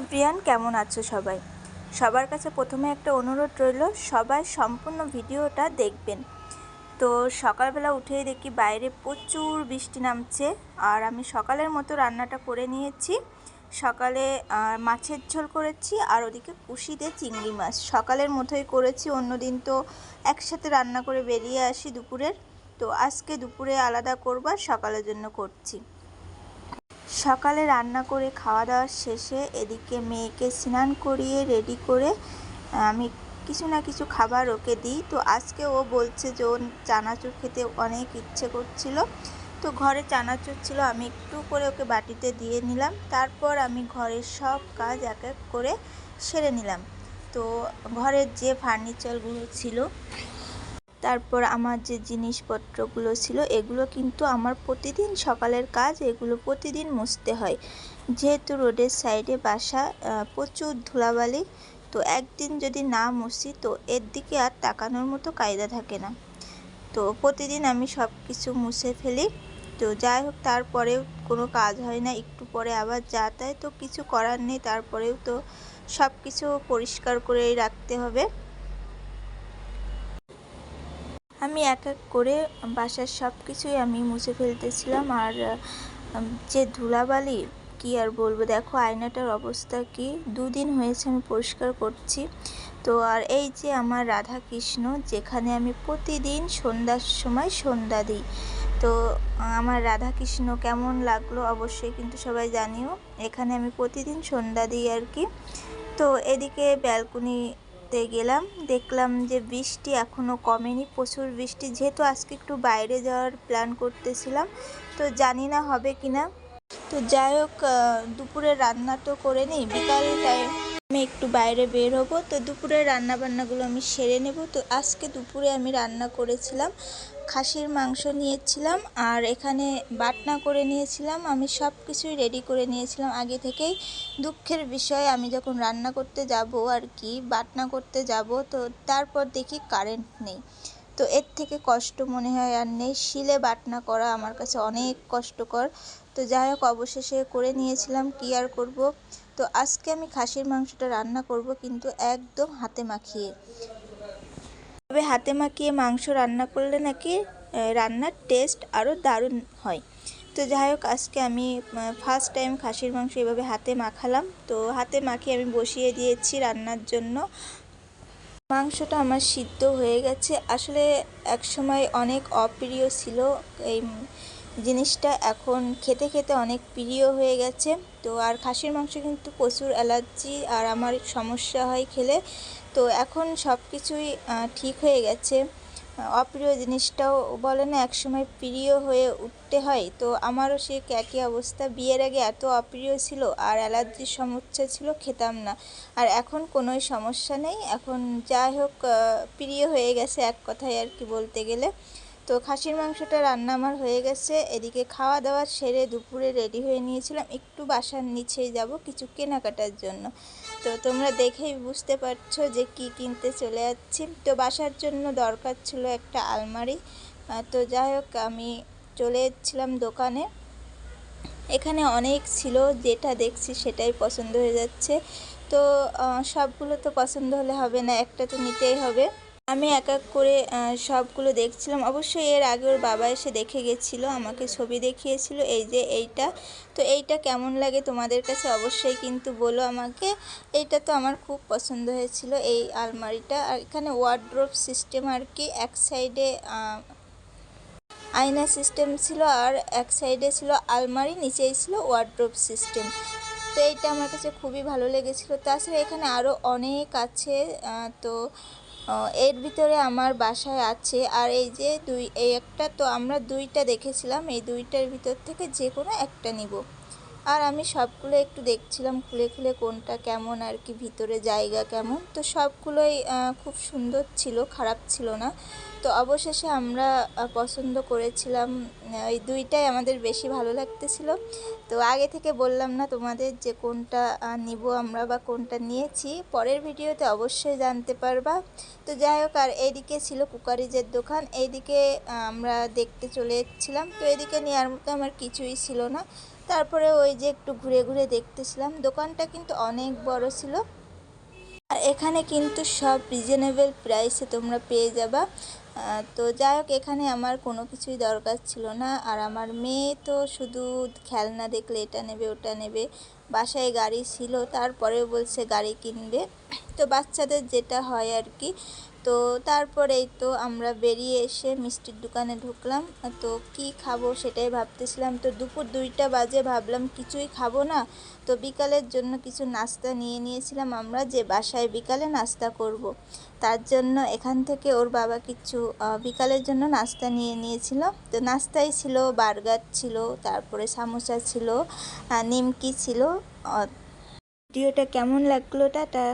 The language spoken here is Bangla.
এভরিয়ান কেমন আছো সবাই? সবার কাছে প্রথমে একটা অনুরোধ রইল, সবাই সম্পূর্ণ ভিডিওটা দেখবেন। তো সকালবেলা উঠেই দেখি বাইরে প্রচুর বৃষ্টি নামছে, আর আমি সকালের মতো রান্নাটা করে নিয়েছি। সকালে মাছের ঝোল করেছি, আর ওদিকে কুশি দিয়ে চিংড়ি মাছ। সকালের মতোই করেছি, অন্যদিন তো একসাথে রান্না করে বেরিয়ে আসি দুপুরের। তো আজকে দুপুরে আলাদা করবার সকালের জন্য করছি। সকালে রান্না করে খাওয়া দাওয়া শেষে এদিকে মেয়েকে স্নান করিয়ে রেডি করে, আমি কিছু না কিছু খাবার ওকে দিই। তো আজকে ও বলছে যে ওর চানাচুর খেতে অনেক ইচ্ছে করছিল। তো ঘরে চানাচুর ছিল, আমি একটু করে ওকে বাটিতে দিয়ে নিলাম। তারপর আমি ঘরের সব কাজ এক এক করে সেরে নিলাম। তো ঘরের যে ফার্নিচারগুলো ছিল তারপর আমার যে জিনিসপত্রগুলো ছিল, এগুলো কিন্তু আমার প্রতিদিন সকালের কাজ, এগুলো প্রতিদিন মুছতে হয়। যেহেতু রোডের সাইডে বাসা প্রচুর ধুলাবালি, তো একদিন যদি না মুছি, তো এর দিকে আর তাকানোর মতো কায়দা থাকে না। তো প্রতিদিন আমি সব কিছু মুছে ফেলি। তো যাই হোক, তারপরেও কোনো কাজ হয় না, একটু পরে আবার যা তাই তো কিছু করার নেই, তারপরেও তো সব কিছু পরিষ্কার করেই রাখতে হবে। আমি এক এক করে বাসার সব কিছুই আমি মুছে ফেলতেছিলাম। আর যে ধুলাবালি, কি আর বলব? দেখো, আয়নাটার অবস্থা কি? দুদিন হয়েছে আমি পরিষ্কার করছি। তো, আর এই যে আমার রাধা কৃষ্ণ যেখানে আমি প্রতিদিন সন্ধ্যার সময় সন্ধ্যা দিই। তো, আমার রাধা কৃষ্ণ কেমন লাগল অবশ্যই কিন্তু সবাই জানিও। এখানে আমি প্রতিদিন সন্ধ্যা দিই আর কি। তো, এদিকে ব্যালকনিতে গেলাম। দেখলাম যে বৃষ্টি এখনও কমেনি, প্রচুর বৃষ্টি। যেহেতু আজকে একটু বাইরে যাওয়ার প্ল্যান করতেছিলাম, তো জানি না হবে কি না তো যাই হোক দুপুরে রান্না তো করে নিই, বিকাল টাইম আমি একটু বাইরে বের হব। তো দুপুরে রান্না বান্নাগুলো আমি সেরে নেব। তো আজকে দুপুরে আমি রান্না করেছিলাম খাসির মাংস নিয়েছিলাম আর এখানে বাটনা করে নিয়েছিলাম। আমি সব কিছুই রেডি করে নিয়েছিলাম। আগে থেকেই দুঃখের বিষয়, আমি যখন রান্না করতে যাব আর কি, বাটনা করতে যাব, তো তারপর দেখি কারেন্ট নেই। তো এর থেকে কষ্ট মনে হয় আর নেই। শিলে বাটনা করা আমার কাছে অনেক কষ্টকর। তো যাই হোক, অবশেষে করে নিয়েছিলাম। কি আর করব? তো আজকে আমি খাসির মাংসটা রান্না করব কিন্তু একদম হাতে মাখিয়ে। তবে হাতে মাখিয়ে মাংস রান্না করলে নাকি রান্নার টেস্ট আরও দারুণ হয়। তো যাই হোক আজকে আমি ফার্স্ট টাইম খাসির মাংস এভাবে হাতে মাখালাম। তো হাতে মাখিয়ে আমি বসিয়ে দিয়েছি রান্নার জন্য। মাংসটা আমার সিদ্ধ হয়ে গেছে। আসলে এক সময় অনেক অপ্রিয় ছিল এই জিনিসটা। এখন খেতে খেতে অনেক প্রিয় হয়ে গেছে। তো আর খাসির মাংস কিন্তু প্রচুর অ্যালার্জি আর আমার সমস্যা হয় খেলে। তো এখন সব কিছুই ঠিক হয়ে গেছে। অপ্রিয় জিনিসটাও বলে না, একসময় প্রিয় হয়ে উঠতে হয়। তো আমারও সে একই অবস্থা। বিয়ের আগে এত অপ্রিয় ছিল আর অ্যালার্জির সমস্যা ছিল, খেতাম না। আর এখন কোনো সমস্যা নেই। এখন যাই হোক প্রিয় হয়ে গেছে এক কথায় আর কি বলতে গেলে। তো খাসির মাংসটা রান্না আমার হয়ে গেছে। এদিকে খাওয়া দাওয়া সেরে দুপুরে রেডি হয়ে নিয়েছিলাম। একটু বাসার নিচেই যাব কিছু কেনাকাটার জন্য। তো তোমরা দেখেই বুঝতে পারছ যে কি কিনতে চলে যাচ্ছি। তো বাসার জন্য দরকার ছিল একটা আলমারি। তো যাই হোক আমি চলে এসেছিলাম দোকানে। এখানে অনেক ছিল, যেটা দেখছি সেটাই পছন্দ হয়ে যাচ্ছে। তো সবগুলো তো পছন্দ হলে হবে না, একটা তো নিতেই হবে। আমি এক এক করে সবগুলো দেখছিলাম। অবশ্যই এর আগে ওর বাবা এসে দেখে গেছিল, আমাকে ছবি দেখিয়েছিল, এই যে এইটা। তো এইটা কেমন লাগে তোমাদের কাছে অবশ্যই কিন্তু বলো আমাকে। এইটা তো আমার খুব পছন্দ হয়েছিল, এই আলমারিটা। আর এখানে ওয়ার্ড্রোপ সিস্টেম আর কি, এক সাইডে আয়না সিস্টেম ছিল আর এক সাইডে ছিল আলমারি, নিচেই ছিল ওয়ার্ড্রোপ সিস্টেম তো এইটা আমার কাছে খুবই ভালো লেগেছিল। তাছাড়া এখানে আরও অনেক আছে তো এর ভিতরে আমার বাসায় আছে। আর এই যে দুই, এই একটা তো আমরা দুইটা দেখেছিলাম, এই দুইটার ভিতর থেকে যে কোনো একটা নিব। আর আমি সবগুলো একটু দেখছিলাম, খুলে খুলে কোনটা কেমন আর কি, ভিতরে জায়গা কেমন। তো সবগুলোই খুব সুন্দর ছিল, খারাপ ছিল না। তো অবশেষে আমরা পছন্দ করেছিলাম এই দুইটাই আমাদের বেশি ভালো লাগতেছিল। তো আগে থেকে বললাম না তোমাদের যে কোনটা নিব আমরা বা কোনটা নিয়েছি। পরের ভিডিওতে অবশ্যই জানতে পারবা। তো যাই হোক, আর এইদিকে ছিল কুকারিজের দোকান, এইদিকে আমরা দেখতে চলে এসেছিলাম। তো এদিকে নেওয়ার মতো আমার কিছুই ছিল না। তারপরে ওই যে একটু ঘুরে ঘুরে দেখতেছিলাম, দোকানটা কিন্তু অনেক বড় ছিল। আর এখানে কিন্তু সব রিজনেবল প্রাইসে তোমরা পেয়ে যাবা। তো যাই হোক, এখানে আমার কোনো কিছুই দরকার ছিল না। আর আমার মেয়ে তো শুধু খেলনা দেখলে এটা নেবে, ওটা নেবে। বাসায় গাড়ি ছিল, তারপরেও বলছে গাড়ি কিনবে। তো বাচ্চাদের যেটা হয় আর কি তো তারপরেই তো আমরা বেরিয়ে এসে মিষ্টির দোকানে ঢুকলাম। তো কি খাব সেটাই ভাবতেছিলাম। তো দুপুর দুইটা বাজে ভাবলাম কিছুই খাব না। তো বিকালের জন্য কিছু নাস্তা নিয়ে নিয়েছিলাম আমরা যে বাসায় বিকালে নাস্তা করব। তার জন্য এখান থেকে ওর বাবা কিছু বিকালের জন্য নাস্তা নিয়ে নিয়েছিল। তো নাস্তাই ছিল, বার্গার ছিল, তারপরে সামোসা ছিল নিমকি ছিল। ভিডিওটা কেমন লাগল টাটা।